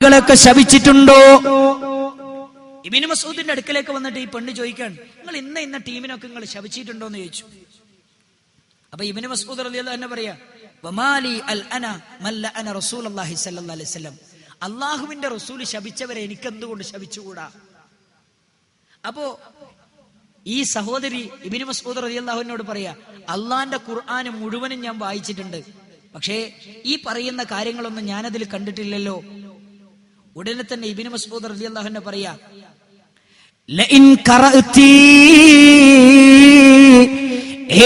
കളൊക്കെ ശപിച്ചിട്ടുണ്ടോ? ഇബിന് മസൂദിന്റെ അടുക്കലേക്ക് വന്നിട്ട് ഈ പെണ്ണ് ചോദിക്കാൻ നിങ്ങൾ ഇന്ന ഇന്ന ടീമിനൊക്കെ നിങ്ങൾ ശപിച്ചിട്ടുണ്ടോ എന്ന് ചോദിച്ചു. അപ്പൊ ഇബിന് മസൂദ് തന്നെ പറയാ വമാലി അൽ അന മല്ല അന അള്ളാഹുവിന്റെ റസൂൽ ശപിച്ചവരെ എനിക്കെന്തുകൊണ്ട് ശപിച്ചുകൂടാ? അപ്പോ ഈ സഹോദരി ഇബിന് മസൂദ് റളിയല്ലാഹുവിനോട് പറയാ അള്ളാന്റെ ഖുർആാന് മുഴുവനും ഞാൻ വായിച്ചിട്ടുണ്ട്. പക്ഷേ ഈ പറയുന്ന കാര്യങ്ങളൊന്നും ഞാനതിൽ കണ്ടിട്ടില്ലല്ലോ. ഉടനെ തന്നെ ഇബിന് മസൂദ് അള്ളാഹുനെ പറയാ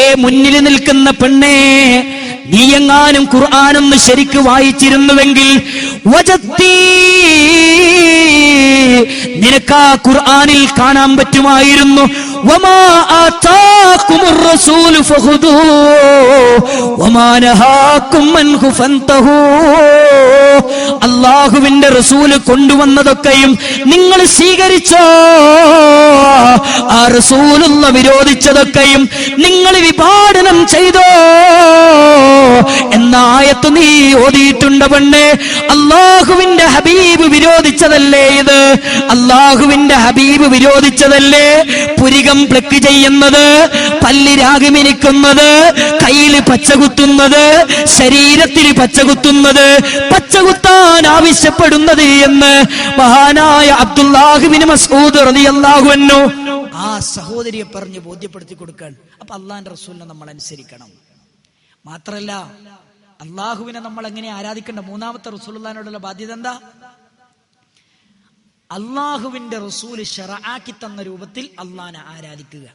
ഏ മുന്നിൽ നിൽക്കുന്ന പെണ്ണേ നീ എങ്ങാനും ഖുർആാനൊന്ന് ശരിക്ക് വായിച്ചിരുന്നുവെങ്കിൽ നിനക്ക് ആ ഖുർആനിൽ കാണാൻ പറ്റുമായിരുന്നു. വമാ അള്ളാഹുവിന്റെ റസൂൽ കൊണ്ടുവന്നതൊക്കെയും നിങ്ങൾ സ്വീകരിച്ചോ? ആ റസൂലുള്ള വിരോധിച്ചതൊക്കെയും നിങ്ങൾ വിഭാടനം ചെയ്തോ? എന്ന ആയത്ത് നീ ഓതിയിട്ടുണ്ട് പെണ്ണെ. അള്ളാഹുവിന്റെ ഹബീബ് വിരോധിച്ചതല്ലേ ഇത്? അള്ളാഹുവിന്റെ ഹബീബ് വിരോധിച്ചതല്ലേ? പുരികം പ്ലക്ക് ചെയ്യുന്നത് പല്ല് രാഗമിരിക്കുന്നത് കയ്യിൽ പച്ചകുത്തുന്നത് ശരീരത്തിൽ പച്ചകുത്തുന്നത് പച്ചകുത്താൻ ആവശ്യപ്പെടുന്നത് എന്ന് മഹാനായ അബ്ദുല്ലാഹുബിന് മസൂദ് റളിയല്ലാഹു ആ സഹോദരിയെ പറഞ്ഞ് ബോധ്യപ്പെടുത്തി കൊടുക്കാൻ. അപ്പൊ അള്ളാന്റെ റസൂലിനെ നമ്മൾ അനുസരിക്കണം. മാത്രല്ല അള്ളാഹുവിനെ നമ്മൾ എങ്ങനെ ആരാധിക്കേണ്ട? മൂന്നാമത്തെ റസൂലിനോടുള്ള ബാധ്യത എന്താ? അള്ളാഹുവിന്റെ റസൂൽ ഷെറാക്കി തന്ന രൂപത്തിൽ അള്ളാനെ ആരാധിക്കുക.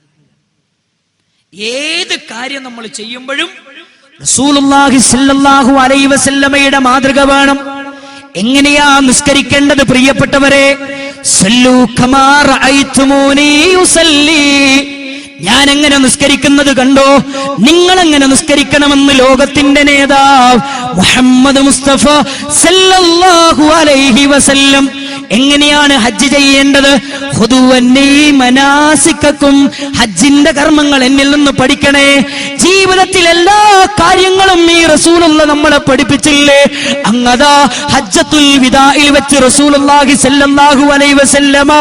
ഏത് കാര്യം നമ്മൾ ചെയ്യുമ്പോഴും റസൂലുള്ളാഹി സല്ലല്ലാഹു അലൈഹി വസല്ലമയുടെ മാതൃക വേണം. എങ്ങനെയാ നിസ്കരിക്കേണ്ടത് പ്രിയപ്പെട്ടവരെ? ഞാൻ എങ്ങനെ നിസ്കരിക്കുന്നത് കണ്ടോ? നിങ്ങൾ എങ്ങനെ നിസ്കരിക്കണമെന്ന് ലോകത്തിന്റെ നേതാവ് മുഹമ്മദ് മുസ്തഫ സല്ലല്ലാഹു അലൈഹി വസല്ലം എങ്ങനെയാണ് ഹജ്ജ് ചെയ്യേണ്ടത്? മനാസിക്കും ഹജ്ജിന്റെ കർമ്മങ്ങൾ എന്നിൽ നിന്ന് പഠിക്കണേ. ജീവിതത്തിൽ എല്ലാ കാര്യങ്ങളും ഈ റസൂലുള്ള നമ്മളെ പഠിപ്പിച്ചില്ലേ? അങ്ങതാ ഹജ്ജത്തുൽ വിദായിൽ വെച്ച് റസൂലുള്ളാഹി സല്ലല്ലാഹു അലൈഹി വസല്ലമ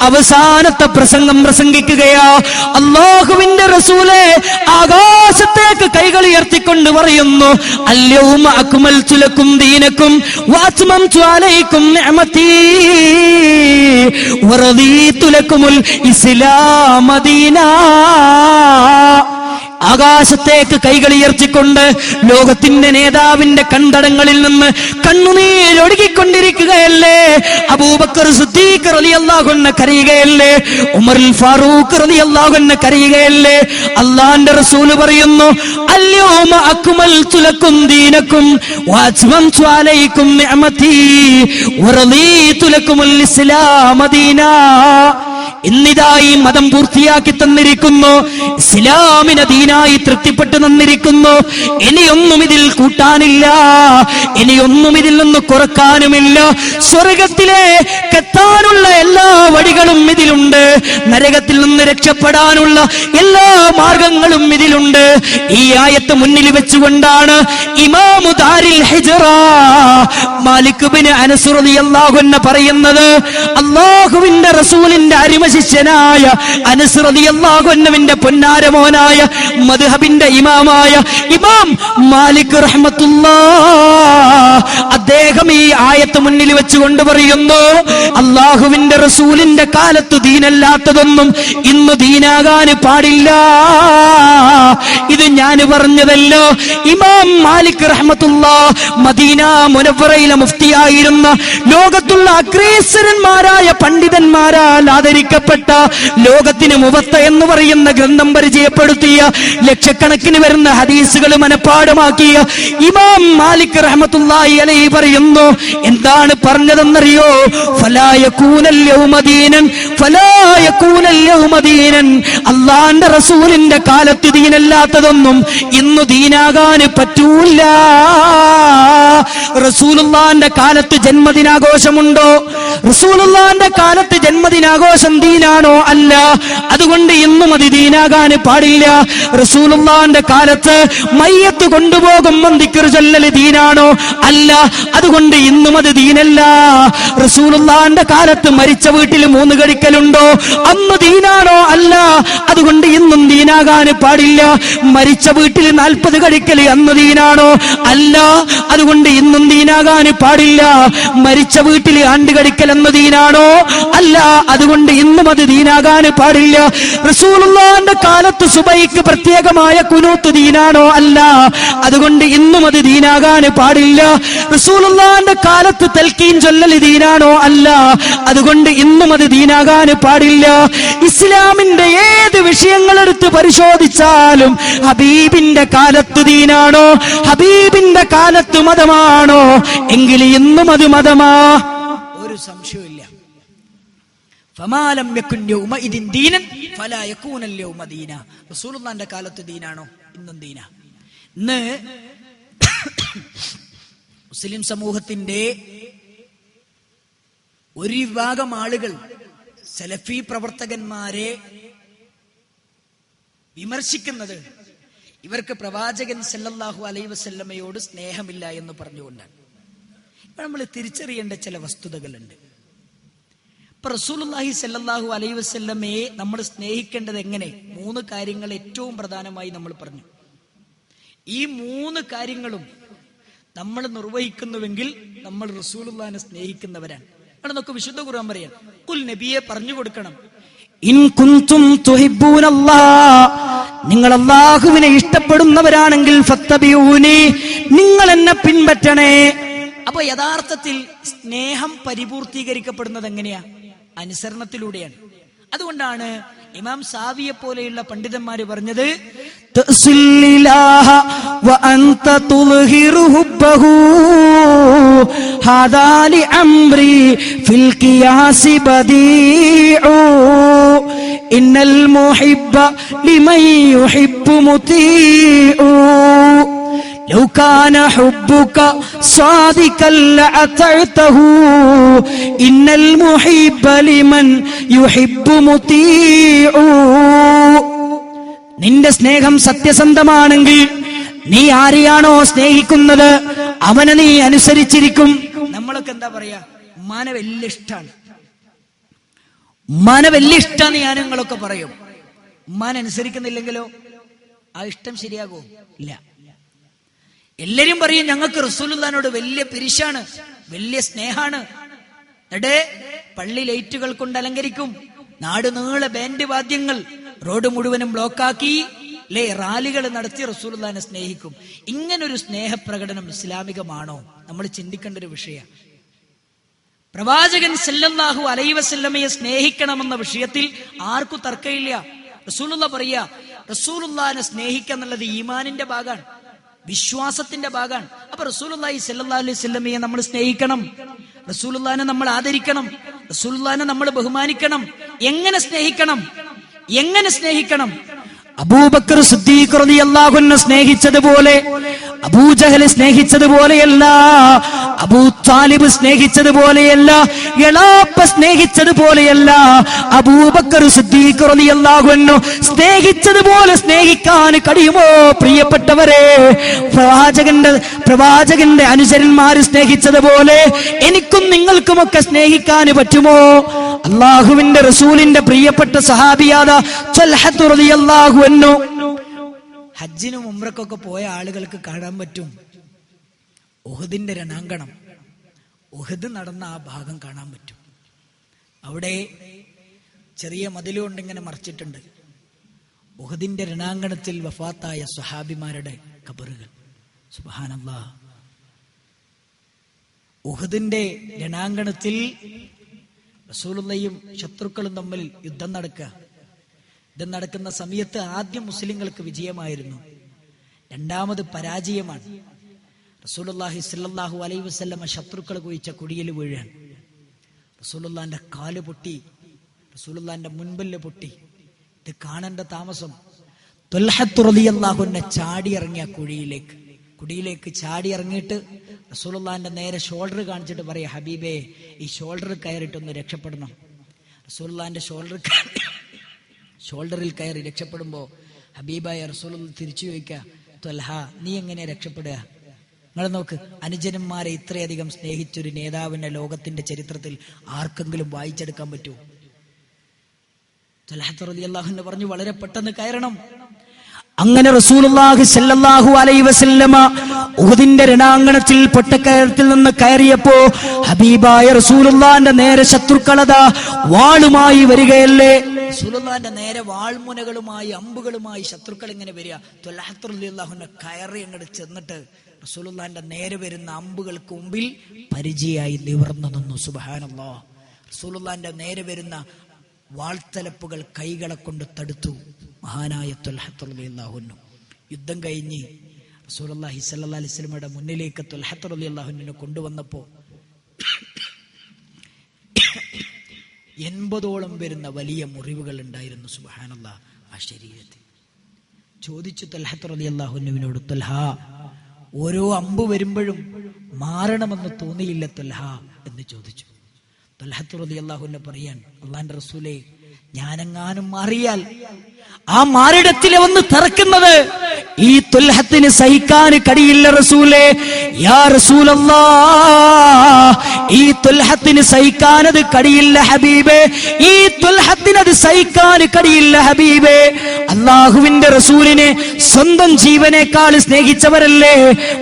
അവസാനത്തെ പ്രസംഗം പ്രസംഗിക്കുകയാ. അള്ളാഹുവിന്റെ റസൂലെ ആകാശത്തേക്ക് കൈകൾ ഉയർത്തിക്കൊണ്ട് പറയുന്നു അല്യവും അക്കുമൽ ചുലക്കും ദീനക്കും വാച്മം ജ്വാലയിക്കും നിഅമതീ. വറദീതു لكم الإسلام ദീനാ ആകാശത്തേക്ക് കൈകളയർത്തിക്കൊണ്ട് ലോകത്തിന്റെ നേതാവിന്റെ കണ്ടടങ്ങളിൽ നിന്ന് കണ്ണുനീരൊഴുകിക്കൊണ്ടിരിക്കുകയല്ലേ അബൂബക്കർ സുദ്ദീഖ് റലിയല്ലാഹുന്ന കരയുകയല്ലേ? ഉമർ ഫാറൂഖ് റലിയല്ലാഹുന്ന കരയുകയല്ലേ? അള്ളാന്റെ റസൂൽ പറയുന്നു അല്യോമ അക്മൽതു ലക്കും ദീനക്കും വാജ്മം അലൈക്കും നിഅമതി വറദീതു ലക്കുമുൽ ഇസ്ലാമ ദീനാ ഇന്നിതാ ഈ മതം പൂർത്തിയാക്കി തന്നിരിക്കുന്നു. ഇസ്ലാമിനെ ദീനായി തൃപ്തിപ്പെട്ടു തന്നിരിക്കുന്നു ഇനിയൊന്നും ഇതിൽ കൂട്ടാനില്ല. ഇനിയൊന്നും ഇതിൽ നിന്ന് കുറക്കാനുമില്ല. സ്വർഗത്തിലെ കെത്താനുള്ള എല്ലാ വഴികളും ഇതിലുണ്ട്. നരകത്തിൽ നിന്ന് രക്ഷപ്പെടാനുള്ള എല്ലാ മാർഗങ്ങളും ഇതിലുണ്ട്. ഈ ആയത്ത് മുന്നിൽ വെച്ചുകൊണ്ടാണ് ഇമാമുദാരിൽ ഹെജറ മാലിക്കുബിന് മാലിക് അള്ളാഹു പറയുന്നത്. അള്ളാഹുവിന്റെ റസൂലിന്റെ അരിമ ശിഷ്യനായ അനസ് പൊന്നാരമോനായ മധുഹബിന്റെ ഇമാമായ ഇമാം മാലിക് റഹ്മത്തുള്ളാ അദ്ദേഹം ഈ ആയത്ത് മുന്നിൽ വെച്ചുകൊണ്ട് പറയുന്നു അള്ളാഹുവിന്റെ റസൂലിന്റെ കാലത്ത് ദീനല്ലാത്തതൊന്നും ഇന്ന് ദീനാകാൻ പാടില്ല. ഇത് ഞാൻ പറഞ്ഞതല്ലോ. ഇമാം മാലിക് റഹ്മത്തുള്ള മദീന മുനവറയിലെ മുഫ്തിയായിരുന്ന ലോകത്തുള്ള അഗ്രേസരന്മാരായ പണ്ഡിതന്മാരാൽ ആദരിക്കപ്പെട്ട ലോകത്തിന് മുവത്ത എന്ന് പറയുന്ന ഗ്രന്ഥം പരിചയപ്പെടുത്തിയ ലക്ഷക്കണക്കിന് വരുന്ന ഹദീസുകൾ മനഃപ്പാടമാക്കിയ ഇമാം മാലിക് റഹമത്തുല്ലായി അലൈ പറയുന്നു എന്താണ് പറഞ്ഞതെന്നറിയോ? അള്ളാന്റെ റസൂലിന്റെ കാലത്ത് ദീനല്ലാത്തതൊന്നും ഇന്ന് ദീനാകാൻ പറ്റൂല. റസൂലുള്ളാന്റെ കാലത്ത് ജന്മദിനാഘോഷമുണ്ടോ? റസൂലുള്ളാന്റെ കാലത്ത് ജന്മദിനാഘോഷം ദീനാണോ അല്ല? അതുകൊണ്ട് ഇന്നും അത് ദീനാകാൻ പാടില്ല. റസൂലുള്ളാന്റെ കാലത്ത് മയ്യത്ത് കൊണ്ടുപോകുമ്പം ദിക്കർ ചൊല്ലൽ ദീനാണോ അല്ല? അതുകൊണ്ട് ഇന്നും അത് ദീനല്ല. റസൂലുള്ളാന്റെ കാലത്ത് മരിച്ച വീട്ടിൽ മൂന്ന് കഴിക്കലുണ്ടോ അന്ന് ദീനാണോ അല്ല? അതുകൊണ്ട് ഇന്നും ദീനാകാൻ പാടില്ല. മരിച്ച വീട്ടിൽ നാൽപ്പത് കഴിക്കൽ അന്ന് ദീനാണോ? അല്ല അതുകൊണ്ട് ഇന്നും ദീനാകാൻ പാടില്ല. മരിച്ച വീട്ടിൽ ആണ്ടുകടിക്കൽ എന്ന ദീനാണോ? അല്ല അതുകൊണ്ട് ഇന്നും അത് ദീനാകാൻ പാടില്ല. റസൂലുള്ളാന്റെ കാലത്ത് സുബൈക്ക് പ്രത്യേകമായ കുനൂത്ത് ദീനാണോ? അല്ല അതുകൊണ്ട് ഇന്നും അത് ദീനാകാൻ പാടില്ല. റസൂലുള്ളാന്റെ കാലത്ത് തൽക്കീൻ ചൊല്ലൽ ദീനാണോ? അല്ല അതുകൊണ്ട് ഇന്നും അത് ദീനാകാൻ പാടില്ല. ഇസ്ലാമിന്റെ ഏത് വിഷയങ്ങളെടുത്ത് പരിശോധിച്ചാലും ഹബീബിന്റെ കാലത്ത് ദീനാണോ? ഹബീബിന്റെ കാലത്ത് മതമാണോ? എങ്കിൽ ഇന്നും അത് മതമാ. ഒരു സംശയമില്ല ഫമാലം ദീനൻ ഫലാ യകൂനൽ യൗമ ദീന. റസൂലുള്ളാഹിന്റെ കാലത്ത് ദീനാണോ? ഇന്നും ദീന. ഇന്ന് മുസ്ലിം സമൂഹത്തിന്റെ ഒരു വിഭാഗം ആളുകൾ സെലഫി പ്രവർത്തകന്മാരെ വിമർശിക്കുന്നത് ഇവർക്ക് പ്രവാചകൻ സല്ലല്ലാഹു അലൈ വസല്ലമയോട് സ്നേഹമില്ല എന്ന് പറഞ്ഞുകൊണ്ടാണ്. ഇപ്പൊ നമ്മൾ തിരിച്ചറിയേണ്ട ചില വസ്തുതകളുണ്ട്. ഇപ്പൊ റസൂലുള്ളാഹി സല്ലല്ലാഹു അലൈഹി വസല്ലമയെ നമ്മൾ സ്നേഹിക്കേണ്ടത് എങ്ങനെ? മൂന്ന് കാര്യങ്ങൾ ഏറ്റവും പ്രധാനമായി നമ്മൾ പറഞ്ഞു. ഈ മൂന്ന് കാര്യങ്ങളും നമ്മൾ നിർവഹിക്കുന്നുവെങ്കിൽ നമ്മൾ റസൂലുള്ളാഹിനെ സ്നേഹിക്കുന്നവരാണ്. അവിടെ നമുക്ക് വിശുദ്ധ ഖുർആൻ പറയാം. കുൽ നബിയെ പറഞ്ഞു കൊടുക്കണം. ഇൻ കുന്തും നിങ്ങൾ അള്ളാഹുവിനെ ഇഷ്ടപ്പെടുന്നവരാണെങ്കിൽ ഫത്തബിയൂനി നിങ്ങൾ എന്നെ പിൻപറ്റണേ. അപ്പൊ യഥാർത്ഥത്തിൽ സ്നേഹം പരിപൂർത്തീകരിക്കപ്പെടുന്നത് എങ്ങനെയാ അനുസരണത്തിലൂടെയാണ്. അതുകൊണ്ടാണ് ഇമാം സാവിയെ പോലെയുള്ള പണ്ഡിതന്മാര് പറഞ്ഞത് إن المحب لمن يحب مطيع لو كان حبك صادقا لأطعته إن المحب لمن يحب مطيع നിന്റെ സ്നേഹം സത്യസന്ധമാണെങ്കിൽ നീ ആരെയാണോ സ്നേഹിക്കുന്നത് അവനെ നീ അനുസരിച്ചിരിക്കും നമ്മളൊക്കെ എന്താ പറയാ ഉമ്മാനെ വലിയ ഇഷ്ടാണ് ഉമ്മാനെ വലിയ ഇഷ്ടമാണ് ഞാൻ നിങ്ങളൊക്കെ പറയും. ഉമ്മാനെ അനുസരിക്കുന്നില്ലെങ്കിലോ? ആ ഇഷ്ടം ശരിയാകോ? ഇല്ല. എല്ലാരും പറയും ഞങ്ങൾക്ക് റസൂലുദാനോട് വലിയ പിരിശാണ് വലിയ സ്നേഹാണ്. എടേ പള്ളി ലൈറ്റുകൾ കൊണ്ട് അലങ്കരിക്കും. നാട് നീളെ ബാൻഡ് വാദ്യങ്ങൾ റോഡ് മുഴുവനും ബ്ലോക്കാക്കി ലേ റാലികൾ നടത്തി റസൂലുദാനെ സ്നേഹിക്കും. ഇങ്ങനൊരു സ്നേഹപ്രകടനം ഇസ്ലാമികമാണോ? നമ്മൾ ചിന്തിക്കേണ്ട ഒരു വിഷയം പ്രവാചകൻ സല്ലല്ലാഹു അലൈ വസല്ലമയെ സ്നേഹിക്കണമെന്ന വിഷയത്തിൽ ആർക്കും തർക്കമില്ല. റസൂലുള്ള പറയാ റസൂലുല്ലാനെ സ്നേഹിക്കുക എന്നുള്ളത് ഈമാനിന്റെ ഭാഗമാണ് വിശ്വാസത്തിന്റെ ഭാഗമാണ്. അപ്പൊ റസൂലുള്ളാഹി സല്ലല്ലാഹു അലൈഹി വസല്ലമയെ നമ്മൾ സ്നേഹിക്കണം റസൂലുല്ലാനെ നമ്മൾ ആദരിക്കണം റസൂലുല്ലാനെ നമ്മൾ ബഹുമാനിക്കണം. എങ്ങനെ സ്നേഹിക്കണം? എങ്ങനെ സ്നേഹിക്കണം? അബൂബക്കർ സിദ്ദീഖ് റളിയല്ലാഹു അൻഹു സ്നേഹിച്ചതുപോലെ അബൂജഹൽ സ്നേഹിച്ചതുപോലെയല്ല അബൂ താലിബ് സ്നേഹിച്ചതുപോലെയല്ല എളാപ്പ സ്നേഹിച്ചതുപോലെയല്ല അബൂബക്കർ സിദ്ദീഖ് സ്നേഹിച്ചതുപോലെ സ്നേഹിക്കാൻ കഴിയുമോ? പ്രിയപ്പെട്ടവരെ പ്രവാചകന്റെ പ്രവാചകന്റെ അനുചരന്മാർ സ്നേഹിച്ചതുപോലെ എനിക്കും നിങ്ങൾക്കുമൊക്കെ സ്നേഹിക്കാൻ പറ്റുമോ? അള്ളാഹുവിന്റെ റസൂലിന്റെ പ്രിയപ്പെട്ട സഹാബിയാദ റളിയല്ലാഹു അൻഹു ഹജ്ജിനും ഉമ്രക്കൊക്കെ പോയ ആളുകൾക്ക് കാണാൻ പറ്റും ഉഹദിന്റെ രണാങ്കണം. ഉഹദ് നടന്ന ആ ഭാഗം കാണാൻ പറ്റും. അവിടെ ചെറിയ മതിലുകൊണ്ട് ഇങ്ങനെ മറിച്ചിട്ടുണ്ട്. ഉഹദിന്റെ രണാങ്കണത്തിൽ വഫാത്തായ സ്വഹാബിമാരുടെ കബറുകൾ സുബാനല്ലാ ഉഹദിന്റെ രണാങ്കണത്തിൽ റസൂലുള്ളയും ശത്രുക്കളും തമ്മിൽ യുദ്ധം നടക്കുക. യുദ്ധം നടക്കുന്ന സമയത്ത് ആദ്യം മുസ്ലിങ്ങൾക്ക് വിജയമായിരുന്നു. രണ്ടാമത് പരാജയമാണ്. റസൂലുള്ളാഹി സല്ലാഹു അലൈ വസ്ല്ലമ ശത്രുക്കൾ കുഴിച്ച കുടിയിൽ വീഴാൻ. റസൂലുള്ളാന്റെ കാൽ പൊട്ടി റസൂലുള്ളാന്റെ മുൻപല്ല് പൊട്ടി. ഇത് കാണേണ്ട താമസം തൊൽഹത്തുറലിയല്ലാഹുന്നെ ചാടി ഇറങ്ങിയ കുഴിയിലേക്ക്. കുടിയിലേക്ക് ചാടി ഇറങ്ങിയിട്ട് റസൂലുള്ളാന്റെ നേരെ ഷോൾഡർ കാണിച്ചിട്ട് പറയാ ഹബീബേ ഈ ഷോൾഡർ കയറിയിട്ടൊന്ന് രക്ഷപ്പെടണം. റസൂലുള്ളാന്റെ ഷോൾഡർ ഷോൾഡറിൽ കയറി രക്ഷപ്പെടുമ്പോൾ ഹബീബായ റസൂൽ തിരിച്ചു ചോദിക്കുക ത്വൽഹ നീ എങ്ങനെ രക്ഷപ്പെടുക? നിങ്ങൾ നോക്ക് അനുജനന്മാരെ ഇത്രയധികം സ്നേഹിച്ചൊരു നേതാവിനെ ലോകത്തിന്റെ ചരിത്രത്തിൽ ആർക്കെങ്കിലും വായിച്ചെടുക്കാൻ പറ്റൂ? അൻഹു പറഞ്ഞു വളരെ പെട്ടെന്ന് കയറണം. അങ്ങനെ റസൂലുള്ളാഹി സല്ലല്ലാഹു അലൈഹി വസല്ലമ ഉഹുദിന്റെ രണാങ്കണത്തിൽ പൊട്ടക്കയറത്തിൽ നിന്ന് കയറിയപ്പോ ഹബീബായ റസൂലുള്ളാന്റെ നേരെ ശത്രുക്കളത വാളുമായി വരികയല്ലേ? റസൂലുള്ളാന്റെ നേരെ വാൾമുനകളുമായി അമ്പുകളുമായി ശത്രുക്കൾ ഇങ്ങനെ വരിക. തൊല്ലാഹുന്റെ കയറി അങ്ങോട്ട് ചെന്നിട്ട് റസൂലുള്ളാന്റെ നേരെ വരുന്ന അമ്പുകൾക്ക് മുമ്പിൽ പരിചയായി നിവർന്നു നിന്നു. സുബ്ഹാനല്ലാഹ്. റസൂലുള്ളാന്റെ നേരെ വരുന്ന വാൾത്തലപ്പുകൾ കൈകളെ കൊണ്ട് തടുത്തു. മഹാനായ തൊൽഹത്തുല്ലാഹുന്നു യുദ്ധം കഴിഞ്ഞ് റസൂലുള്ളാഹി സ്വല്ലല്ലാഹി അലൈഹി വസല്ലമയുടെ മുന്നിലേക്ക് തൊൽഹത്തുല്ലാഹുവിനെ കൊണ്ടുവന്നപ്പോ എൺപതോളം വരുന്ന വലിയ മുറിവുകൾ ഉണ്ടായിരുന്നു സുബഹാനല്ല ആ ശരീരത്തിൽ. ചോദിച്ചു തൊൽഹത്ത് റളിയല്ലാഹുവിനോട് തൽഹ ഓരോ അമ്പ് വരുമ്പോഴും മാറണമെന്ന് തോന്നിയില്ല തൊൽഹ? എന്ന് ചോദിച്ചു. തൊൽഹത്ത് പറയാൻ അള്ളാന്റെ റസൂലെ ഞാനെങ്ങാനും മാറിയാൽ ആ മാറിടത്തിലെ വന്ന് തറക്കുന്നത് ഈ തുൽഹത്തിന് സഹിക്കാൻ കഴിയില്ല റസൂലേ. യാ റസൂലല്ലാ ഈ തുൽഹത്തിന് സഹിക്കാനത് കഴിയില്ല ഹബീബേ. ഈ തുൽഹത്തിന് അത് സഹിക്കാൻ കഴിയില്ല ഹബീബേ. അള്ളാഹുവിന്റെ റസൂലിനെ സ്വന്തം ജീവനേക്കാൾ സ്നേഹിച്ചവരല്ലേ?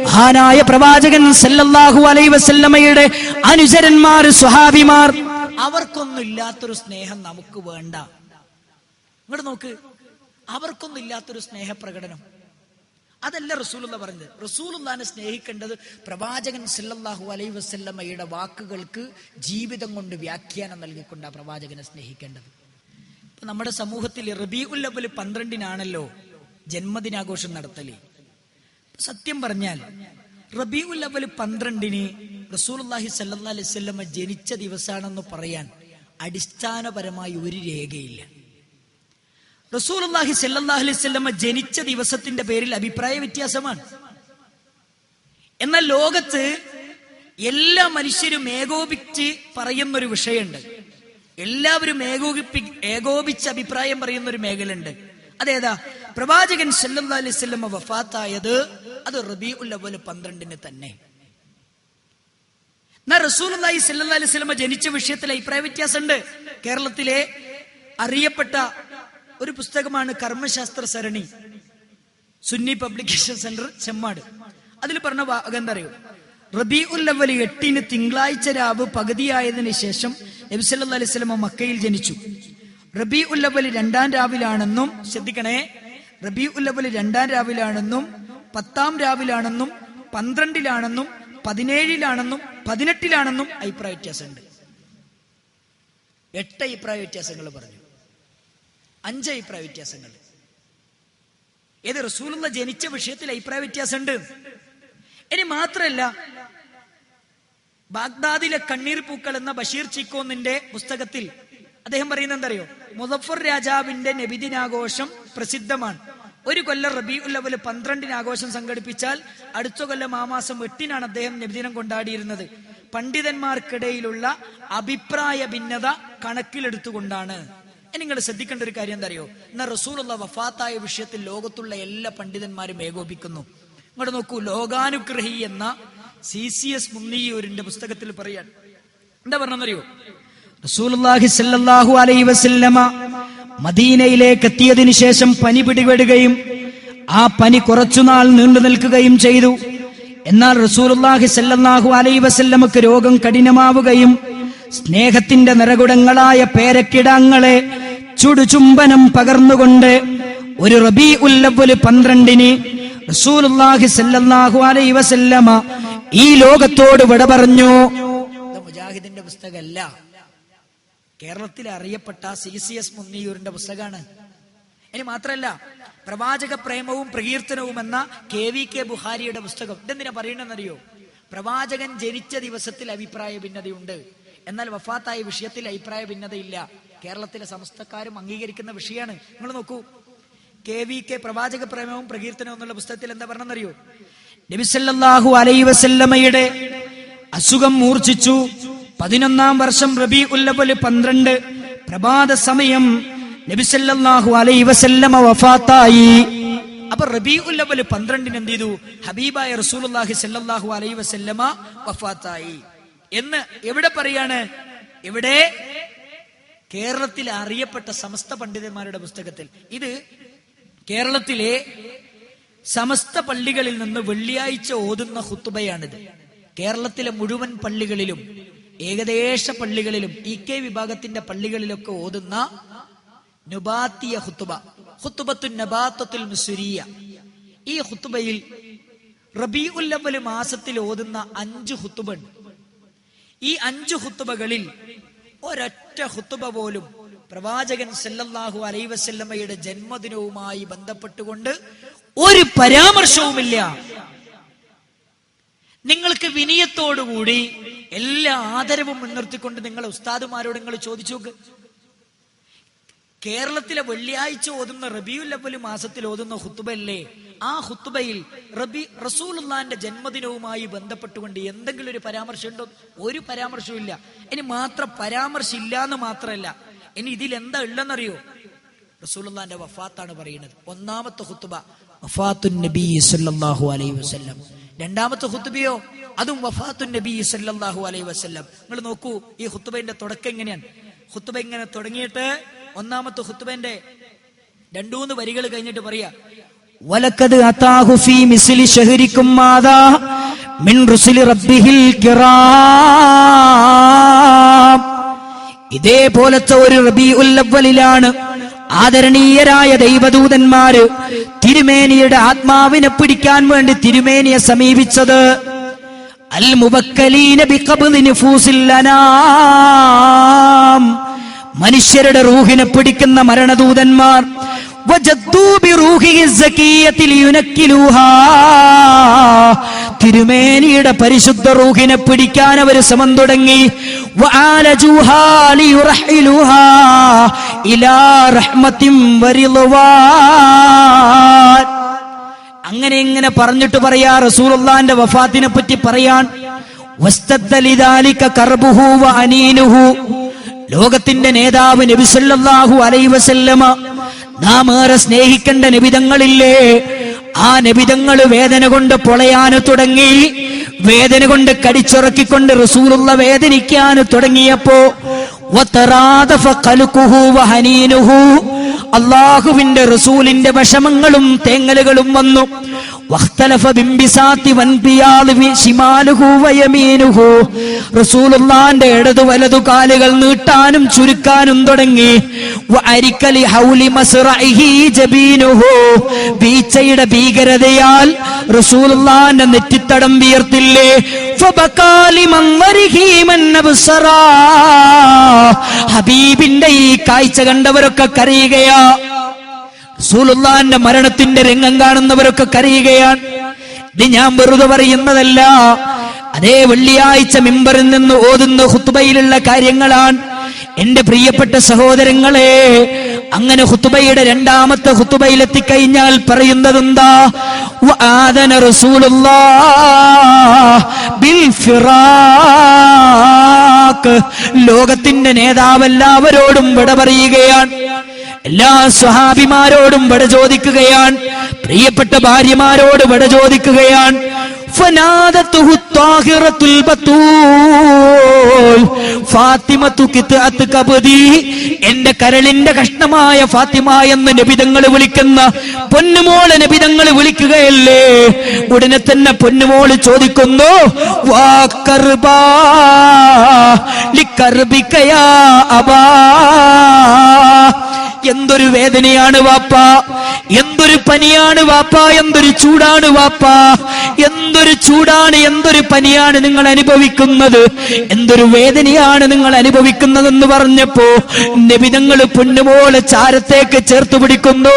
മഹാനായ പ്രവാചകൻ സല്ലല്ലാഹു അലൈ വസല്ലമയുടെ അനുചരന്മാർ സ്വഹാബിമാർ അവർക്കൊന്നും ഇല്ലാത്തൊരു സ്നേഹം നമുക്ക് വേണ്ട. ഇങ്ങോട്ട് നോക്ക്. അവർക്കൊന്നും ഇല്ലാത്തൊരു സ്നേഹപ്രകടനം. അതല്ല റസൂലുള്ള പറഞ്ഞത്. റസൂലുള്ളാനെ സ്നേഹിക്കേണ്ടത് പ്രവാചകൻ സല്ലല്ലാഹു അലൈ വസ്ല്ലമ്മയുടെ വാക്കുകൾക്ക് ജീവിതം കൊണ്ട് വ്യാഖ്യാനം നൽകിക്കൊണ്ട് ആ പ്രവാചകനെ സ്നേഹിക്കേണ്ടത്. ഇപ്പൊ നമ്മുടെ സമൂഹത്തിൽ റബീ ഉല്ലബൽ പന്ത്രണ്ടിനാണല്ലോ ജന്മദിനാഘോഷം നടത്തൽ. സത്യം പറഞ്ഞാൽ റബീ ഉല്ലബൽ പന്ത്രണ്ടിന് റസൂലുള്ളാഹി സല്ലാ അലൈഹി വസല്ലമ ജനിച്ച ദിവസമാണെന്ന് പറയാൻ അടിസ്ഥാനപരമായി ഒരു രേഖയില്ല. റസൂലുള്ളാഹി സല്ലാ അലൈഹി വസല്ലമ ജനിച്ച ദിവസത്തിന്റെ പേരിൽ അഭിപ്രായ വ്യത്യാസമാണ്. എന്നാൽ ലോകത്ത് എല്ലാ മനുഷ്യരും ഏകോപിച്ച് പറയുന്ന ഒരു വിഷയമുണ്ട്. എല്ലാവരും ഏകോപിപ്പി ഏകോപിച്ച് അഭിപ്രായം പറയുന്ന ഒരു മേഖലയുണ്ട്. അതേതാ? പ്രവാചകൻ സല്ലാ അലൈഹി വസല്ലമ വഫാത്തായത് അത് റബീഉൽ അവ്വൽ പന്ത്രണ്ടിന് തന്നെ. എന്നാൽ റസൂലുള്ളാഹി സല്ലല്ലാഹു അലൈഹി വസല്ലം ജനിച്ച വിഷയത്തിൽ അഭിപ്രായ വ്യത്യാസമുണ്ട്. കേരളത്തിലെ അറിയപ്പെട്ട ഒരു പുസ്തകമാണ് കർമ്മശാസ്ത്ര സരണി. Sunni publication centre Chemmad. അതിൽ പറഞ്ഞ എന്താ അറിയോ? റബി ഉല്ലവൽ എട്ടിന് തിങ്കളാഴ്ച രാവ് പകുതിയായതിനു ശേഷം നബി സല്ലല്ലാഹു അലൈഹി വസല്ലം മക്കയിൽ ജനിച്ചു. റബി ഉല്ലവൽ രണ്ടാം രാവിലാണെന്നും ശ്രദ്ധിക്കണേ. റബി ഉല്ലവൽ രണ്ടാം രാവിലാണെന്നും പത്താം രാവിലാണെന്നും പന്ത്രണ്ടിലാണെന്നും പതിനേഴിലാണെന്നും പതിനെട്ടിലാണെന്നും അഭിപ്രായ വ്യത്യാസമുണ്ട്. എട്ട് അഭിപ്രായ വ്യത്യാസങ്ങൾ പറഞ്ഞു. അഞ്ച് അഭിപ്രായ വ്യത്യാസങ്ങൾ. ഏത് റസൂലുള്ള ജനിച്ച വിഷയത്തിൽ അഭിപ്രായ വ്യത്യാസമുണ്ട്? ഇനി മാത്രമല്ല ബാഗ്ദാദിലെ കണ്ണീർ പൂക്കൾ എന്ന ബഷീർ ചിക്കോന്നിന്റെ പുസ്തകത്തിൽ അദ്ദേഹം പറയുന്നത് എന്തറിയോ മുസഫർ രാജാവിന്റെ നബിദിനാഘോഷം പ്രസിദ്ധമാണ്. ഒരു കൊല്ലം റബി ഉല്ലവൽ പന്ത്രണ്ടിന് ആഘോഷം സംഘടിപ്പിച്ചാൽ അടുത്ത കൊല്ലം ആ മാസം എട്ടിനാണ് അദ്ദേഹം നബിദിനം കൊണ്ടാടിയിരുന്നത്. പണ്ഡിതന്മാർക്കിടയിലുള്ള അഭിപ്രായ ഭിന്നത കണക്കിലെടുത്തുകൊണ്ടാണ്. നിങ്ങൾ ശ്രദ്ധിക്കേണ്ട ഒരു കാര്യം എന്താ അറിയോ എന്നാൽ റസൂലുള്ള വഫാത്തായ വിഷയത്തിൽ ലോകത്തുള്ള എല്ലാ പണ്ഡിതന്മാരും ഏകോപിക്കുന്നു. ഇങ്ങോട്ട് നോക്കൂ ലോകാനുഗ്രഹി എന്ന സി സി എസ് മുന്നിയൂരിന്റെ പുസ്തകത്തിൽ പറയാൻ. എന്താ പറഞ്ഞറിയോ റസൂലുള്ളാഹി സല്ലല്ലാഹു അലൈഹി വസല്ലമ മദീനയിലേക്ക് എത്തിയതിനു ശേഷം പനി പിടിപെടുകയും ആ പനി കുറച്ചുനാൾ നീണ്ടു നിൽക്കുകയും ചെയ്തു. എന്നാൽ റസൂലുള്ളാഹി സല്ലാഹു അലൈ വസല്ലമക്ക് രോഗം കഠിനമാവുകയും സ്നേഹത്തിന്റെ നിറകുടങ്ങളായ പേരക്കിടാങ്ങളെ ചുടുചുംബനം പകർന്നുകൊണ്ട് ഒരു റബി ഉല്ലവൽ പന്ത്രണ്ടിന് റസൂലുള്ളാഹി സല്ലാഹു അലൈഹി വസല്ലമ ഈ ലോകത്തോട് വിട പറഞ്ഞു മുജാഹിദിന്റെ പുസ്തകമല്ല. കേരളത്തിലെ അറിയപ്പെട്ട സി സി എസ് മുന്നിയൂരിന്റെ പുസ്തകമാണ്. ഇനി മാത്രമല്ല പ്രവാചക പ്രേമവും പ്രകീർത്തനവും എന്ന കെ വി കെ ബുഹാരിയുടെ പുസ്തകം. ഇതെന്തിനാ പറയണെന്നറിയോ പ്രവാചകൻ ജനിച്ച ദിവസത്തിൽ അഭിപ്രായ ഭിന്നതയുണ്ട്. എന്നാൽ വഫാത്തായ വിഷയത്തിൽ അഭിപ്രായ ഭിന്നതയില്ല. കേരളത്തിലെ സമസ്തക്കാരും അംഗീകരിക്കുന്ന വിഷയമാണ്. നിങ്ങൾ നോക്കൂ കെ വി കെ പ്രവാചക പ്രേമവും പ്രകീർത്തനവും എന്നുള്ള പുസ്തകത്തിൽ എന്താ പറഞ്ഞെന്നറിയോ നബിസല്ലാഹു അലൈ വസല്ലമയുടെ അസുഖം മൂർച്ഛിച്ചു. പതിനൊന്നാം വർഷം റബി ഉല്ലബൽ പന്ത്രണ്ട് പ്രഭാത സമയം നബിസല്ലാഹു അലൈ വസല്ലമ വഫാത്തായി. അപ്പൊ റബീഉൽ അവൽ പന്ത്രണ്ടിന് എന്ത് ചെയ്തു? ഹബീബായ റസൂലുള്ളാഹി സല്ലല്ലാഹു അലൈഹി വസല്ലമ വഫാത്തായി. എന്ന് എവിടെ പറയാണ്? ഇവിടെ കേരളത്തിൽ അറിയപ്പെട്ട സമസ്ത പണ്ഡിതന്മാരുടെ പുസ്തകത്തിൽ. ഇത് കേരളത്തിലെ സമസ്ത പള്ളികളിൽ നിന്ന് വെള്ളിയാഴ്ച ഓതുന്ന ഹുത്തുബയാണിത് കേരളത്തിലെ മുഴുവൻ പള്ളികളിലും ഏകദേശ പള്ളികളിലും ഇ കെ വിഭാഗത്തിന്റെ പള്ളികളിലൊക്കെ ഓതുന്ന നുബാത്തിയ ഹുത്തുബ ഹുത്തുബത്തു നബാത്തത്തുൽ മുസുരിയ. ഈ ഹുത്തുബയിൽ റബീഉൽ അവൽ മാസത്തിൽ ഓതുന്ന അഞ്ച് ഹുത്തുബുണ്ട് ഈ അഞ്ച് ഹുത്തുബകളിൽ ഒരൊറ്റ ഹുത്തുബ പോലും പ്രവാചകൻ സല്ലല്ലാഹു അലൈവസല്ലമ്മയുടെ ജന്മദിനവുമായി ബന്ധപ്പെട്ടുകൊണ്ട് ഒരു പരാമർശവുമില്ല. നിങ്ങൾക്ക് വിനയത്തോടുകൂടി എല്ലാ ആദരവും മുൻനിർത്തിക്കൊണ്ട് നിങ്ങൾ ഉസ്താദുമാരോട് നിങ്ങൾ ചോദിച്ചു നോക്ക്. കേരളത്തിലെ വെള്ളിയാഴ്ച ഓതുന്ന റബിയുൽ അവൽ മാസത്തിൽ ഓതുന്ന ഹുത്തുബല്ലേ ആ ഹുത്തുബയിൽ റബി റസൂലുള്ളാന്റെ ജന്മദിനവുമായി ബന്ധപ്പെട്ടുകൊണ്ട് എന്തെങ്കിലും ഒരു പരാമർശം ഉണ്ടോ? ഒരു പരാമർശവും ഇല്ല. ഇനി മാത്രം പരാമർശം ഇല്ല എന്ന് മാത്രമല്ല. ഇനി ഇതിൽ എന്താ ഉള്ളെന്നറിയോ റസൂലുള്ളാന്റെ വഫാത്താണ് പറയുന്നത്. ഒന്നാമത്തെ ഹുത്തുബ വഫാത്തുൻ നബി സല്ലല്ലാഹു അലൈഹി വസല്ലം. രണ്ടാമത്തെ ഹുത്തുബിയോ അതും വഫാത്തു നബി സല്ലാഹു അലൈഹി വസല്ലം. നിങ്ങൾ നോക്കൂ ഈ ഹുത്തുബൈന്റെ തുടക്കം എങ്ങനെയാണ്? ഹുത്തുബ ഇങ്ങനെ തുടങ്ങിയിട്ട്? ഒന്നാമത്തെ ഹുത്തുബന്റെ രണ്ടൂന്ന് വരികൾ കഴിഞ്ഞിട്ട് പറയാ വലക്കത് അതാഹു ഫീ മിസ്ലി ഷഹരിക്കും മാതാ മിൻ റുസുലി റബ്ബിഹിൽ കിറാം. ഇതേപോലത്തെ ഒരു റബീഉൽ അവ്വലിലാണ് ആദരണീയരായ ദൈവദൂതന്മാര് തിരുമേനിയുടെ ആത്മാവിനെ പിടിക്കാൻ വേണ്ടി തിരുമേനിയെ സമീപിച്ചത്. അൽ മനുഷ്യരുടെ റൂഹിനെ പിടിക്കുന്ന മരണദൂതന്മാർ തിരുമേനിയുടെ പരിശുദ്ധ റൂഹിനെ പിടിക്കാൻ അവർ ശ്രമം തുടങ്ങി. അങ്ങനെ ഇങ്ങനെ പറഞ്ഞിട്ട് പറയാ റസൂലുള്ളാന്റെ വഫാത്തിനെ പറ്റി പറയാൻ. ലോകത്തിന്റെ നേതാവ് നബി സല്ലല്ലാഹു അലൈഹി വസല്ലമ നാം ഏറെ സ്നേഹിക്കേണ്ട നിബിതങ്ങളില്ലേ ആ നിബിതങ്ങൾ വേദന കൊണ്ട് പൊളയാന് തുടങ്ങി. വേദന കൊണ്ട് കടിച്ചുറക്കിക്കൊണ്ട് റസൂലുള്ള വേദനിക്കാൻ തുടങ്ങിയപ്പോ അള്ളാഹുവിന്റെ റസൂലിന്റെ വിഷമങ്ങളും തേങ്ങലുകളും വന്നു. റസൂലുള്ളാന്റെ ഇടതു വലതു കാലുകൾ നീട്ടാനും ചുരുക്കാനും തുടങ്ങി. അരിക്കലി ഹൗലി വീച്ചയുടെ ഭീകരതയാൽ റസൂലുള്ളാന്റെ നെറ്റിത്തടം വിയർത്തില്ലേ. ഹബീബിന്റെ ഈ കാഴ്ച കണ്ടവരൊക്കെ കരയുകയാ. റസൂലുള്ളാന്റെ മരണത്തിന്റെ രംഗം കാണുന്നവരൊക്കെ കരയുകയാണ്. ഇത് ഞാൻ വെറുതെ പറയുന്നതല്ല. അതേ വെള്ളിയാഴ്ച മിമ്പറിൽ നിന്ന് ഓതുന്ന ഹുത്തുബയിലുള്ള കാര്യങ്ങളാണ്. എന്റെ പ്രിയപ്പെട്ട സഹോദരങ്ങളെ അങ്ങനെ ഹുത്തുബയുടെ രണ്ടാമത്തെ ഹുത്തുബയിലെത്തിക്കഴിഞ്ഞാൽ പറയുന്നതെന്താ? ആദന ബിൽ ഫിറാഖ്. ലോകത്തിന്റെ നേതാവെല്ലാവരോടും വിട പറയുകയാണ് എല്ലാ സ്വഹാബിമാരോടും വിട ചോദിക്കുകയാണ്. പ്രിയപ്പെട്ട ഭാര്യമാരോട് വിട ചോദിക്കുകയാണ്. എന്റെ കരളിന്റെ കഷ്ണമായ ഫാത്തിമ എന്ന് നബിതങ്ങൾ വിളിക്കുന്ന പൊന്നുമോളെ നബിതങ്ങൾ വിളിക്കുകയല്ലേ? ഉടനെ തന്നെ പൊന്നുമോൾ ചോദിക്കുന്നു വാ എന്തൊരു വേദനയാണ് വാപ്പ. എന്തൊരു പനിയാണ് വാപ്പ. എന്തൊരു ചൂടാണ് വാപ്പ. എന്തൊരു ചൂടാണ് എന്തൊരു പനിയാണ് നിങ്ങൾ അനുഭവിക്കുന്നത്. എന്തൊരു വേദനയാണ് നിങ്ങൾ അനുഭവിക്കുന്നതെന്ന് പറഞ്ഞപ്പോ നിബിതങ്ങൾ പൊന്നുപോലെ ചാരത്തേക്ക് ചേർത്ത് പിടിക്കുന്നു.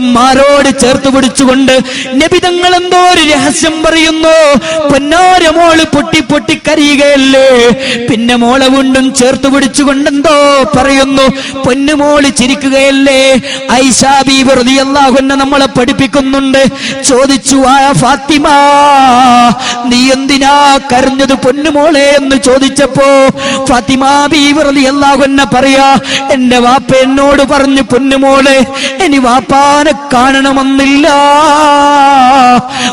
മാരോട് ചേർത്ത് പിടിച്ചുകൊണ്ട് നബിതങ്ങൾ എന്തോ ഒരു രഹസ്യം പറയുന്നു. പൊന്നാര മോൾ പൊട്ടി പൊട്ടി കരയുകയല്ലേ? പിന്നെ മോളെ വീണ്ടും ചേർത്ത് പിടിച്ചുകൊണ്ടെന്തോ പറയുന്നു. പൊന്നുമോൾ ചിരിക്കുകയല്ലേ ഐഷാ ഐഷാബി വെറുതെ അൻഹ നമ്മളെ പഠിപ്പിക്കുന്നുണ്ട്. ചോദിച്ചു ആ ഫാത്തിമ? നീ എന്തിനാ കരഞ്ഞത് പൊന്നുമോളെ എന്ന് ചോദിച്ചപ്പോ ഫാത്തിമ ബീവറലി അള്ളാഹുന്ന പറയാ എന്റെ വാപ്പ എന്നോട് പറഞ്ഞു പൊന്നുമോളെ ഇനി വാപ്പാനെ കാണണമെന്നില്ല.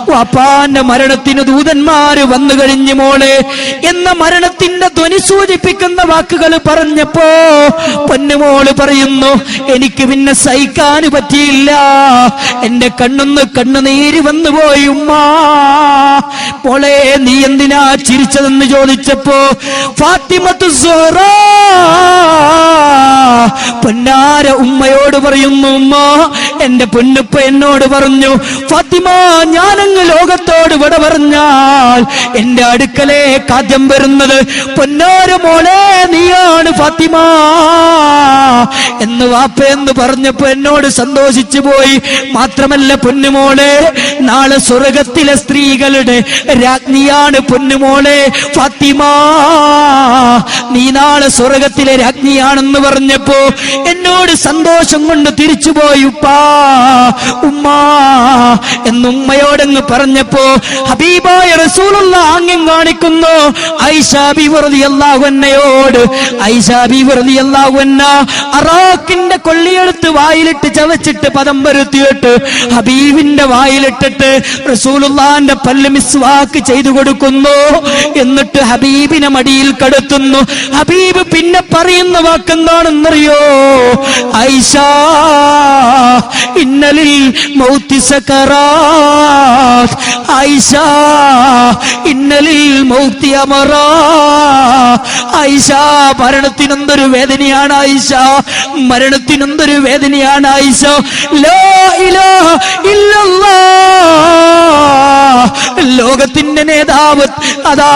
വാപ്പാന്റെ മരണത്തിന് ദൂതന്മാര് വന്നു കഴിഞ്ഞു മോളെ. എന്ന മരണത്തിന്റെ ധ്വനി സൂചിപ്പിക്കുന്ന വാക്കുകൾ പറഞ്ഞപ്പോ പൊന്നുമോൾ പറയുന്നു എനിക്ക് പിന്നെ സഹിക്കാൻ പറ്റിയില്ല. എന്റെ കണ്ണൊന്ന് കണ്ണുനീര് വന്നുപോയി ഉമ്മാ. മോളെ നീ എന്തിനാ ചിരിച്ചതെന്ന് ചോദിച്ചപ്പോ ഫാത്തിമത്ത് പൊന്നാര ഉമ്മയോട് പറയുന്നു ഉമ്മ എന്റെ പൊന്നുപ്പ എന്നോട് പറഞ്ഞു ഫാത്തിമ ഞാനങ്ങ് ലോകത്തോട് വിട പറഞ്ഞാൽ എന്റെ അടുക്കലേ കാദ്യം വരുന്നത് പൊന്നാര മോളെ നീയാണ് ഫാത്തിമ. എന്ന് വാപ്പ എന്ന് പറഞ്ഞപ്പോ എന്നോട് സന്തോഷിച്ചു പോയി. മാത്രമല്ല പൊന്നുമോളെ നാളെ സ്വർഗത്തിലെ സ്ത്രീകളുടെ രാജ്ഞിയാണ് പൊന്നുമോളെ ഫാത്തിമ. നീ നാളെ സ്വർഗത്തിലെ രാജ്ഞിയാണെന്ന് പറഞ്ഞപ്പോ എന്നോട് സന്തോഷം കൊണ്ട് തിരിച്ചുപോയി ഉപ്പാ ഉമ്മ എന്ന് ഉമ്മയോടങ്ങ് പറഞ്ഞപ്പോ ഹബീബായ റസൂലുള്ള ആംഗ്യം കാണിക്കുന്നു. ഐഷാ ബിവറതി അള്ളാഹുന്നയോട് ഐഷാ ബിവറതി അള്ളാഹുന്ന അറാക്കിന്റെ കൊള്ളിയെടുത്ത് വായിലിട്ട് ചവച്ചിട്ട് പദം വരുത്തിയിട്ട് ഹബീബിന്റെ വായിലിട്ടിട്ട് റസൂലുള്ളാന്റെ പല്ല് മിസ്വാക്ക് ചെയ്തു കൊടുക്കുന്നു. എന്നിട്ട് ഹബീബിനെ മടിയിൽ കടത്തുന്നു. ഹബീബ് പിന്നെ പറയുന്ന വാക്കെന്താണെന്നറിയോ? ഐഷ ഇന്നലിൽ ഐഷ ഇന്നലിൽ മൗത്തി അമറ ഐഷ മരണത്തിനെന്തൊരു വേദനയാണ് ആയിഷ മരണത്തിനെന്തൊരു വേദനയാണ് ഐഷ ലാ ഇല്ലല്ലാഹ്. ലോകത്തിന്റെ നേതാവ് അതാ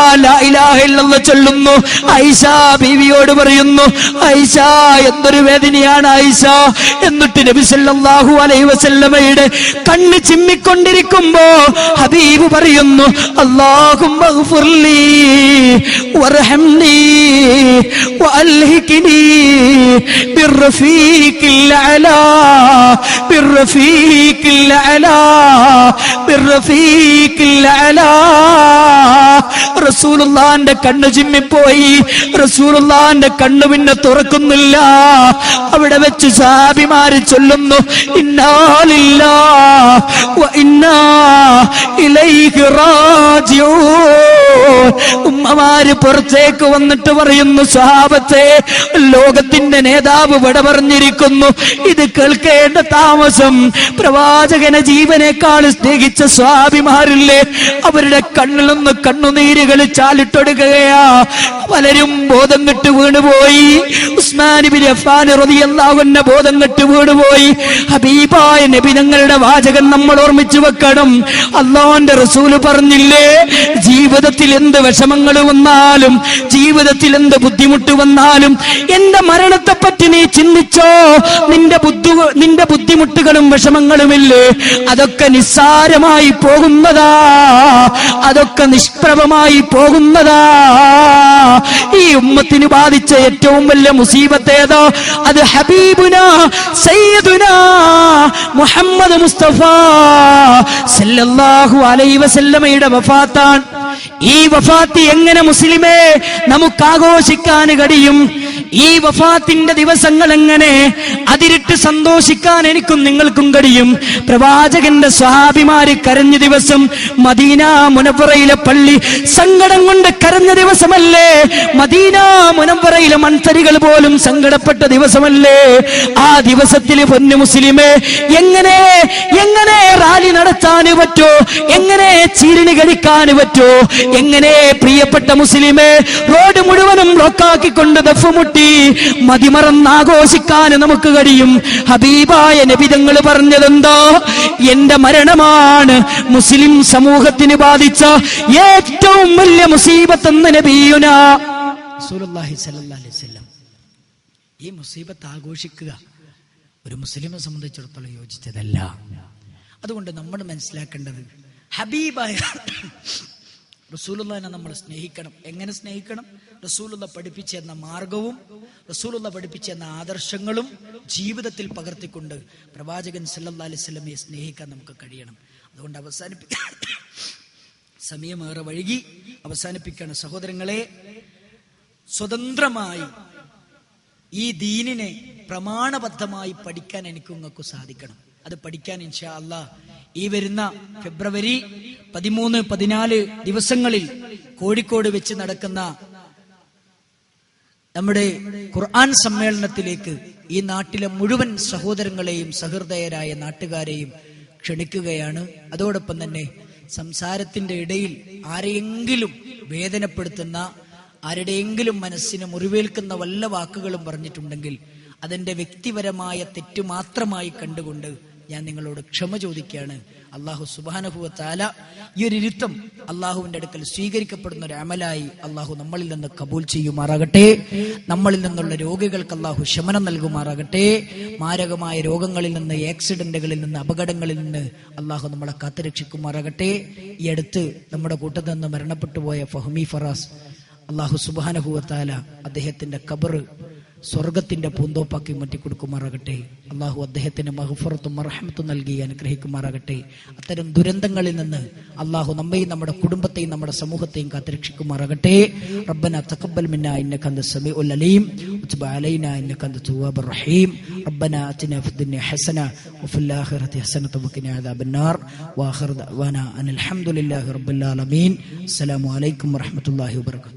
ചൊല്ലുന്നു. ഐഷ ബീവിയോട് പറയുന്നു ഐഷ എന്തൊരു വേദനയാണ് ഐഷ എന്നിട്ട് നബി സല്ലല്ലാഹു അലൈഹി വസല്ലമയുടെ കണ്ണ് ചിമ്മിക്കൊണ്ടിരിക്കുമ്പോ ഹബീബ് പറയുന്നു അല്ലാഹുമ്മ وألهكني بالرفيق الأعلى بالرفيق الأعلى. റസൂലുള്ളാന്റെ കണ്ണ് ചിമ്മിപ്പോയി. റസൂലുള്ളാന്റെ കണ്ണ് പിന്നെ തുറക്കുന്നില്ല. അവിടെ വെച്ച് സാബിമാര് ചൊല്ലുന്നു ഇന്നാലില്ല ഉമ്മമാര് പുറത്തേക്ക് വന്നിട്ട് പറയുന്നു സഹാബത്തെ ലോകത്തിന്റെ നേതാവ് വിട പറഞ്ഞിരിക്കുന്നു ഇത് കേൾക്കേണ്ട താമസം പ്രവാചകനെ ജീവനേക്കാൾ സ്നേഹിച്ച സ്വാഭിമാരില്ലേ? അവരുടെ കണ്ണിൽ നിന്ന് കണ്ണുനീരുകൾ ചാലിട്ടൊടുക്കുകയാ പലരും ബോധം കെട്ട് വീണുപോയി. ഉസ്മാൻ അഫാൻ റളിയല്ലാഹുവിന്റെ ബോധം കെട്ട് വീണുപോയി. ഹബീബായ നബി ഞങ്ങളുടെ വാചകം നമ്മൾ ഓർമ്മിച്ചു വെക്കണം. അള്ളാന്റെ റസൂൽ പറഞ്ഞില്ലേ ജീവിതത്തിൽ എന്ത് വിഷമങ്ങൾ വന്നാലും ജീവിതത്തിൽ എന്ത് ബുദ്ധിമുട്ട് വന്നാലും എന്റെ മരണത്തെ പറ്റി നീ ചിന്തിച്ചോ? നിന്റെ ബുദ്ധി നിന്റെ ബുദ്ധിമുട്ടുകളും വിഷമങ്ങളുമില്ലേ? അതൊക്കെ നിസ്സാരമായി പോകുന്നതാ. അതൊക്കെ നിഷ്പ്രഭമായി പോകുന്നതാ. ഈ ഉമ്മത്തിന് ബാധിച്ച ഏറ്റവും വലിയ മുസീബത്ത് ഏതോ? അത് ഹബീബുന സയ്യദുന മുഹമ്മദ് മുസ്തഫ സല്ലല്ലാഹു അലൈഹി വസല്ലമയുടെ വഫാത്താണ്. ഈ വഫാത്ത് എങ്ങനെ മുസ്ലിമേ നമുക്ക് ആഘോഷിക്കാൻ കഴിയും? ഈ വഫാത്തിന്റെ ദിവസങ്ങൾ എങ്ങനെ? അതിരിട്ട് സന്തോഷിക്കാൻ എനിക്കും നിങ്ങൾക്കും കഴിയും. പ്രവാചകന്റെ സ്വഹാബിമാര് കരഞ്ഞ ദിവസം മദീന മുനപ്പുറയിലെ പള്ളി സങ്കടം കൊണ്ട് കരഞ്ഞ ദിവസമല്ലേ? മദീന മുനപ്പുറയിലെ മൺതരികൾ പോലും സങ്കടപ്പെട്ട ദിവസമല്ലേ? ആ ദിവസത്തിൽ പൊന്നു മുസ്ലിമേ എങ്ങനെ എങ്ങനെ റാലി നടത്താൻ പറ്റോ? എങ്ങനെ ചീരിണി കഴിക്കാൻ പറ്റോ? എങ്ങനെ പ്രിയപ്പെട്ട മുസ്ലിമേ റോഡ് മുഴുവനും ബ്ലോക്കാക്കിക്കൊണ്ട് ദഫുമുട്ടി മതിമറന്ന് ആഘോഷിക്കാൻ നമുക്ക് കഴിയും. ഹബീബായ നബിതങ്ങൾ പറഞ്ഞതെന്തോ? എന്റെ മരണമാണ് മുസ്ലിം സമൂഹത്തിന് ബാധിച്ച ഏറ്റവും വലിയ വസല്ലം. ഈ മുസീബത്ത് ആഘോഷിക്കുക ഒരു മുസ്ലിമെ സംബന്ധിച്ചിടത്തോളം യോജിച്ചതല്ല. അതുകൊണ്ട് നമ്മൾ മനസ്സിലാക്കേണ്ടത് ഹബീബായ റസൂലുള്ളാഹിനെ നമ്മൾ സ്നേഹിക്കണം. എങ്ങനെ സ്നേഹിക്കണം? റസൂലുള്ള പഠിപ്പിച്ചെന്ന മാർഗവും റസൂലുള്ള പഠിപ്പിച്ചെന്ന ആദർശങ്ങളും ജീവിതത്തിൽ പകർത്തിക്കൊണ്ട് പ്രവാചകൻ സല്ലാ വസല്ലമയെ സ്നേഹിക്കാൻ നമുക്ക് കഴിയണം. അതുകൊണ്ട് അവസാനിപ്പിക്കാൻ സമയമേറെ വഴുകി അവസാനിപ്പിക്കുകയാണ് സഹോദരങ്ങളെ സ്വതന്ത്രമായി ഈ ദീനിനെ പ്രമാണബദ്ധമായി പഠിക്കാൻ എനിക്ക് നിങ്ങൾക്ക് സാധിക്കണം. അത് പഠിക്കാൻ ഇൻഷാ അല്ല ഈ വരുന്ന ഫെബ്രുവരി പതിമൂന്ന് പതിനാല് ദിവസങ്ങളിൽ കോഴിക്കോട് വെച്ച് നടക്കുന്ന നമ്മുടെ ഖുർആൻ സമ്മേളനത്തിലേക്ക് ഈ നാട്ടിലെ മുഴുവൻ സഹോദരങ്ങളെയും സഹൃദയരായ നാട്ടുകാരെയും ക്ഷണിക്കുകയാണ്. അതോടൊപ്പം തന്നെ സംസാരത്തിന്റെ ഇടയിൽ ആരെയെങ്കിലും വേദനപ്പെടുത്തുന്ന ആരുടെയെങ്കിലും മനസ്സിന് മുറിവേൽക്കുന്ന വല്ല വാക്കുകളും പറഞ്ഞിട്ടുണ്ടെങ്കിൽ അതെന്റെ വ്യക്തിപരമായ തെറ്റ് മാത്രമായി കണ്ടുകൊണ്ട് ഞാൻ നിങ്ങളോട് ക്ഷമ ചോദിക്കുകയാണ്. അള്ളാഹു സുബാനഹുവത്താല താല ഈ ഒരു ഇരുത്തം അള്ളാഹുവിന്റെ അടുക്കൽ സ്വീകരിക്കപ്പെടുന്ന ഒരു അമലായി അള്ളാഹു നമ്മളിൽ നിന്ന് കബൂൽ ചെയ്യുമാറാകട്ടെ. നമ്മളിൽ നിന്നുള്ള രോഗികൾക്ക് അള്ളാഹു ശമനം നൽകുമാറാകട്ടെ. മാരകമായ രോഗങ്ങളിൽ നിന്ന് ആക്സിഡന്റുകളിൽ നിന്ന് അപകടങ്ങളിൽ നിന്ന് അള്ളാഹു നമ്മളെ കാത്തുരക്ഷിക്കുമാറാകട്ടെ. ഈ അടുത്ത് നമ്മുടെ കൂട്ടത്തിൽ നിന്ന് മരണപ്പെട്ടു പോയ ഫഹ്മി ഫറാസ് അള്ളാഹു സുബാനഹുവത്താല അദ്ദേഹത്തിന്റെ കബറ് സ്വർഗത്തിന്റെ പൂന്തോപ്പാക്കി മാറ്റിക്കൊടുക്കുമാറാകട്ടെ. അള്ളാഹു അദ്ദേഹത്തിന് മഹഫുറത്തും മർഹമത്തും നൽകി അനുഗ്രഹിക്കുമാറാകട്ടെ. അത്തരം ദുരന്തങ്ങളിൽ നിന്ന് അള്ളാഹു നമ്മയും നമ്മുടെ കുടുംബത്തെയും നമ്മുടെ സമൂഹത്തെയും കാത്തിരക്ഷിക്കുമാറാകട്ടെ. റബ്ബന തക്കബൽ മിന്ന ഇന്ന കന്ത സമി ഉൽ അലീം. ഉച്ചബ അലൈന ഇന്ന കന്ത തുവാബ് റഹീം. റബ്ബന അത്തിന ഫുദ്ദിന ഹസന വഫിൽ ആഖിറതി ഹസന തബക്കിന അദാബന്നാർ. വാഖിർ ദഅവാന അൽഹംദുലില്ലാഹി ഹംദുലില്ലാഹി റബ്ബിൽ ആലമീൻ. അസ്സലാമു അലൈക്കും വറഹ്മത്തുള്ളാഹി വബറകാതുഹു